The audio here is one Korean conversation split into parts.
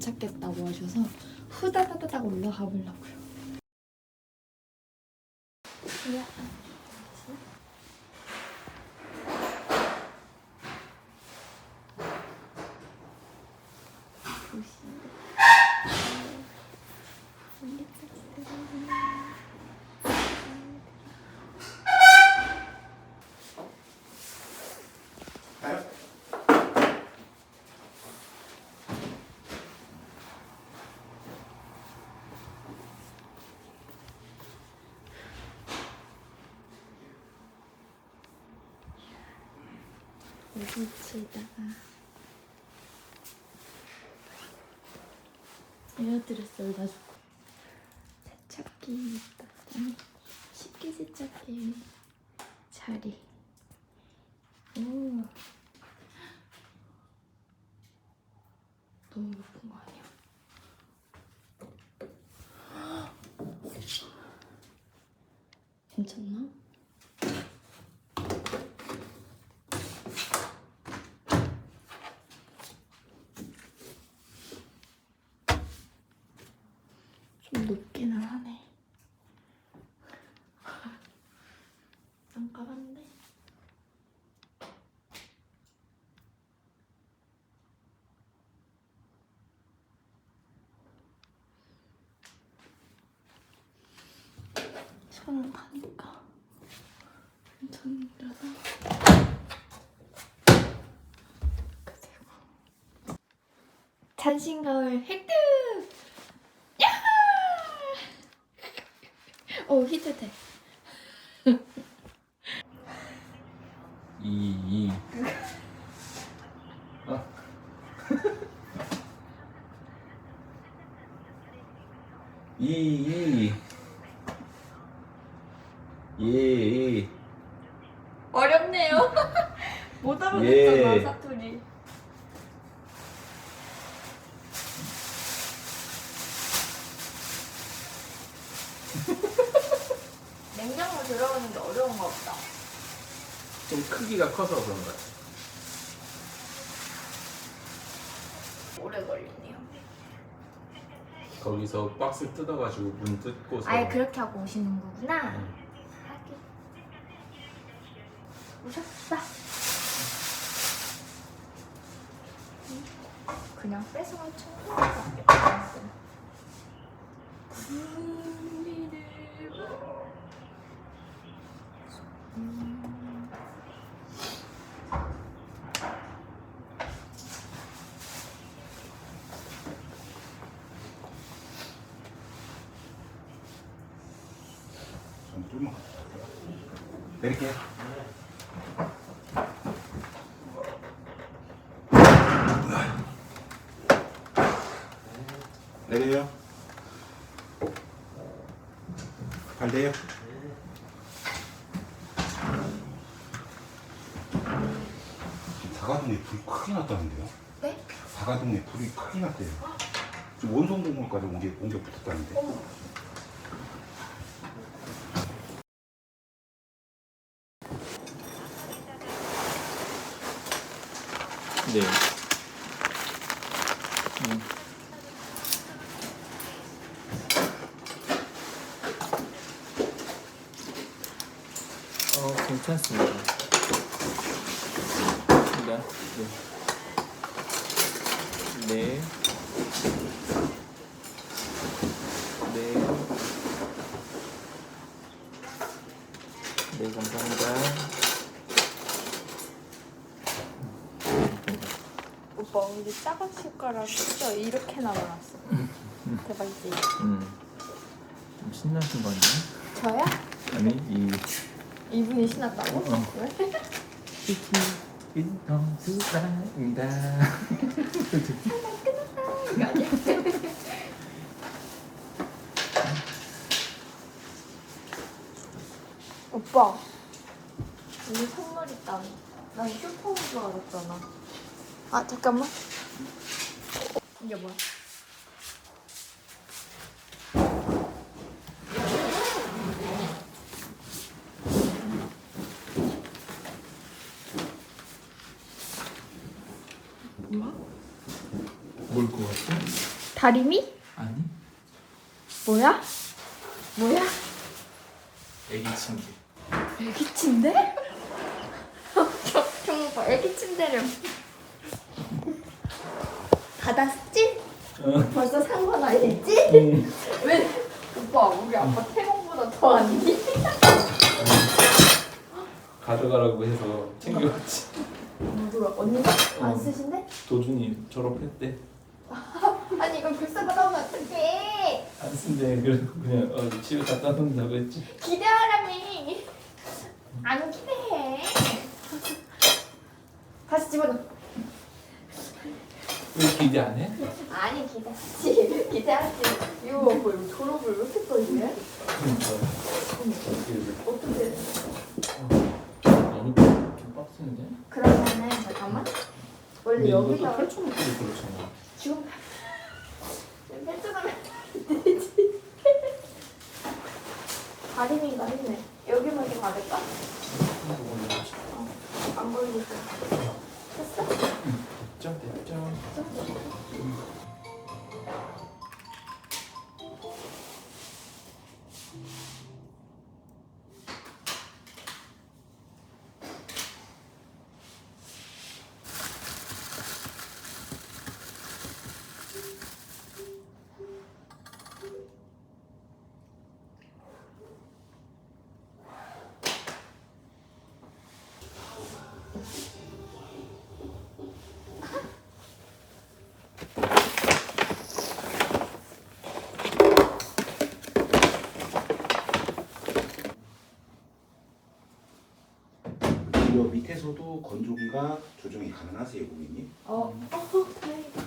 이미 도착했다고 하셔서 후다다다닥 올라가 보려고요. 야. 여기치에다가 에어드레스를 놔주고 세척기 있다. 아니 식기 세척기 자리. 오 너무 예쁜 거 아니야? 괜찮나? 좀 높기는 하네. 깜깜한데? 손을 가니까 엄청 힘들어서 그리고 잔신거울 획득! 야하! 오 히트 돼. 이, 이. 어? 이, 이. 예, 예. 어렵네요. 못 알아듣잖아 예. 사투리. 냉장고 들어오는 게 어려운 거 없다. 좀 크기가 커서 그런 것 같아. 오래 걸리네요. 거기서 박스 뜯어가지고 문 뜯고서. 아예 그렇게 하고 오시는 거구나. 응. 하긴. 오셨다. 그냥 같아. 구 내릴게요. 내려요. 발 대요. 사과동에 불이 크게 났다는데요? 네? 사과동에 불이 크게 났대요. 지금 원성공원까지 옮겨, 옮겨 붙었다는데. 어머. 네. 음. 어, 괜찮습니다. 네. 네. 네. 네. 네, 감사합니다. 우리 작은 숟가락 진짜 이렇게 남아놨어. 대박이지. 음. 좀 신나신 거 아니에요? 저야? 아니, 이 이분이 신났다고? 어. 왜? 이거 아니야? 오빠 우리 선물 있다. 난 슈퍼인 줄 알았잖아. 아 잠깐만. 이게 뭐야? 뭐야? 뭘 것 같아? 다리미? 아니 뭐야? 뭐야? 애기 침대 애기 침대? 정말 봐, 애기 침대를 받았지? 어. 벌써 산 건 아니지? 응. 왜? 오빠 우리 아빠 태공보다 더 아니니? 가져가라고 해서 챙겨왔지 누구야? 언니가? 안 어. 쓰신대? 도준이 졸업했대 아니 이걸 불쌍 받아오면 어떡해 안 쓴대 그래서 그냥 어, 집에 갖다 놓는다고 했지 기대하라미 안 기대해 다시 집어넣어 왜 기대 안 해? 아니 기대하지 기대하지 이거 봐 이거 졸업을 왜 이렇게 떨리네? 그러니까 어떻게 너무 좀 빡센데? 그러면은 잠깐만 원래 근데 이것도 여기다 펼쳐놓고 그렇잖아 지금 펼쳐놓으면 안 되지 다리미가 했네 여기만 좀 받을까? 안 걸리고 됐어? 밑에서도 건조기가 조정이 가능하세요, 고객님? 어, 어, 다행이다.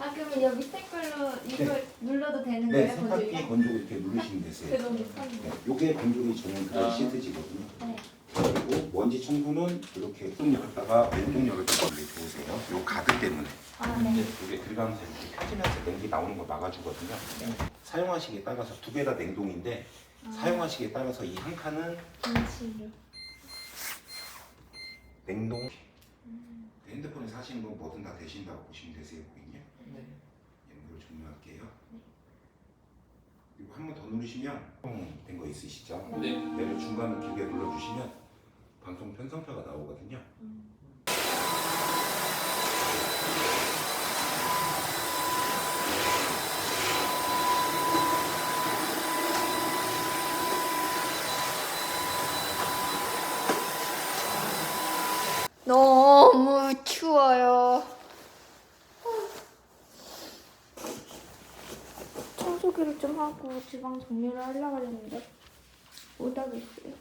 아 그러면 여 밑에 걸로 이걸 눌러도 되는 네, 거예요? 세탁기 건조기가? 건조 이렇게 누르시면 되세요. 너무 편해. 네, 요게 건조기 전용 그 아. 시트지거든요. 네. 그리고 먼지 청소는 이렇게 좀 열었다가 왼쪽 열을 좀 이렇게 좋으세요. 요 가드 때문에 아 네. 이게 들어가면서 이렇게 펴지면서 냉기 나오는 걸 막아주거든요. 사용하시기에 따라서 두 개 다 냉동인데 사용하시기에 따라서 이 한 칸은 김치를. 냉동. 핸드폰에서 하시는 건 뭐든 다 되신다고 보시면 되세요, 고객님. 네. 연구를 종료할게요. 그리고 한 번 더 누르시면 된 거 있으시죠? 네. 얘를 중간을 길게 눌러주시면 방송 편성표가 나오거든요. 너무 추워요. 청소기를 좀 하고 지방 정리를 하려고 했는데 못 하겠어요.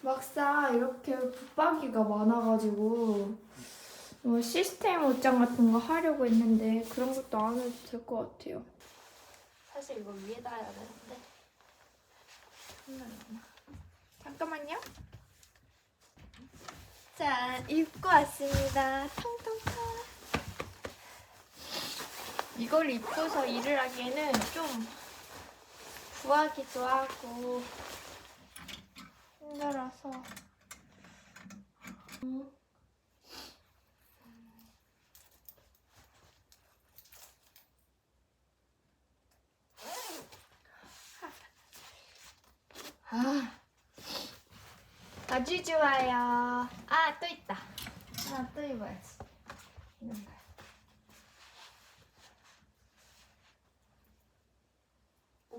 막상 이렇게 붙박이가 많아가지고 뭐 시스템 옷장 같은 거 하려고 했는데 그런 것도 안 해도 될 것 같아요. 사실 이거 위에다 해야 되는데. 잠깐만요. 자, 입고 왔습니다. 텅텅텅. 이걸 입고서 일을 하기에는 좀 구하기도 하고 힘들어서. 음. 아. 아주 좋아요. 아, 또 있다. 하나 또 입어야지. 이런 거.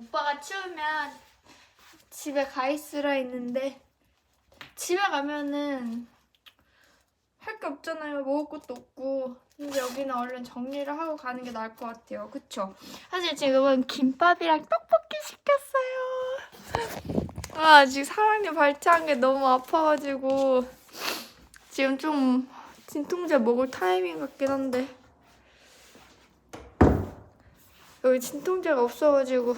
오빠가 추우면 집에 가 있으라 했는데 집에 가면은 할 게 없잖아요. 먹을 것도 없고. 근데 여기는 얼른 정리를 하고 가는 게 나을 것 같아요. 그쵸? 사실 지금은 김밥이랑 떡볶이 시켰어요. 아, 지금 사랑니 발치한 게 너무 아파가지고 지금 좀 진통제 먹을 타이밍 같긴 한데 여기 진통제가 없어가지고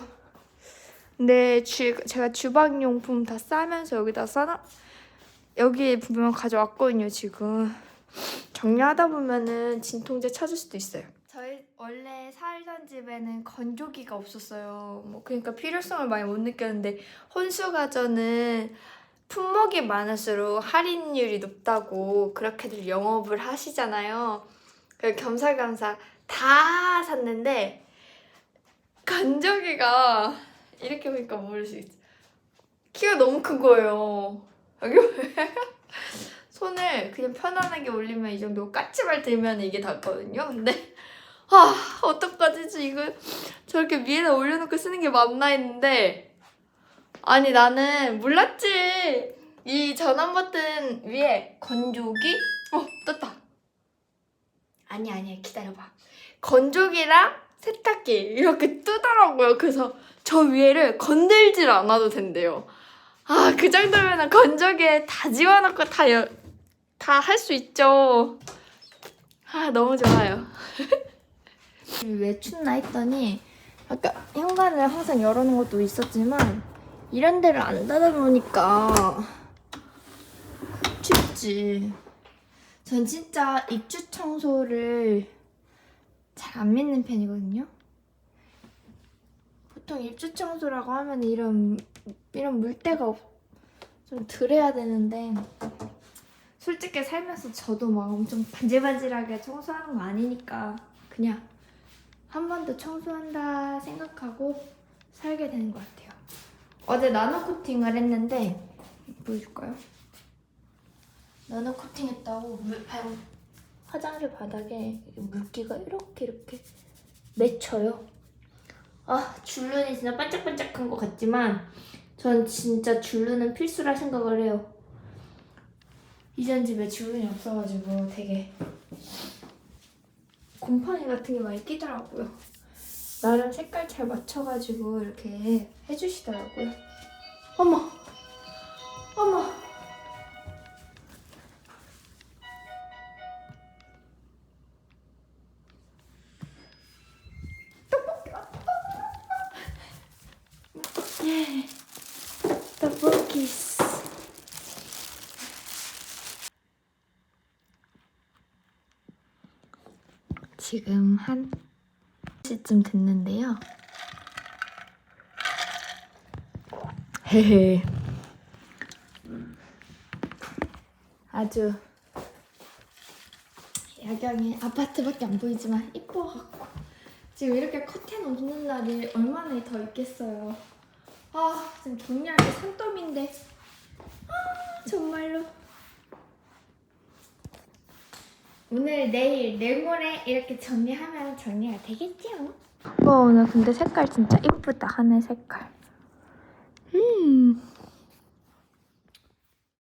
근데 주, 제가 주방용품 다 싸면서 여기다 싸놔 여기 분명 가져왔거든요 지금. 정리하다 보면은 진통제 찾을 수도 있어요. 저희 원래 살던 집에는 건조기가 없었어요. 뭐 그러니까 필요성을 많이 못 느꼈는데 혼수가전은 품목이 많을수록 할인율이 높다고 그렇게들 영업을 하시잖아요. 그 겸사겸사 다 샀는데 건조기가 이렇게 보니까 모를 수 있어. 키가 너무 큰 거예요. 여기? 손을 그냥 편안하게 올리면 이 정도 까치발 들면 이게 닿거든요. 근데 아 어떡하지 이거 저렇게 위에다 올려놓고 쓰는 게 맞나 했는데 아니 나는 몰랐지. 이 전원 버튼 위에 건조기? 어 떴다. 아니 아니야 기다려봐. 건조기랑 세탁기 이렇게 뜨더라고요. 그래서 저 위에를 건들질 않아도 된대요. 아 그 정도면 건조기에 다 지워놓고 다 다 할 수 있죠. 아 너무 좋아요. 왜 춥나 했더니 아까 현관을 항상 열어놓은 것도 있었지만 이런 데를 안 닫아놓으니까 춥지. 전 진짜 입주 청소를 잘 안 믿는 편이거든요. 보통 입주 청소라고 하면 이런 이런 물때가 없, 좀 덜해야 되는데 솔직히 살면서 저도 막 엄청 반질반질하게 청소하는 거 아니니까 그냥 한 번 더 청소한다 생각하고 살게 되는 것 같아요. 어제 나노 코팅을 했는데 보여줄까요? 나노 코팅했다고 물, 방, 화장실 바닥에 물기가 이렇게 이렇게 맺혀요. 아 줄눈이 진짜 반짝반짝한 것 같지만 전 진짜 줄눈은 필수라 생각을 해요. 이전 집에 줄눈이 없어가지고 되게 곰팡이 같은 게 많이 끼더라고요. 나름 색깔 잘 맞춰가지고 이렇게 해주시더라고요. 어머, 어머. 떡볶이스. 지금 한 시쯤 됐는데요. 헤헤. 아주 야경에 아파트밖에 안 보이지만 이뻐갖고 지금 이렇게 커튼 없는 날이 얼마나 더 있겠어요. 아 지금 정리할 게 산더미인데. 아 정말로. 오늘 내일 내모레 이렇게 정리하면 정리가 되겠죠? 와 오늘 근데 색깔 진짜 이쁘다 하늘 색깔. 음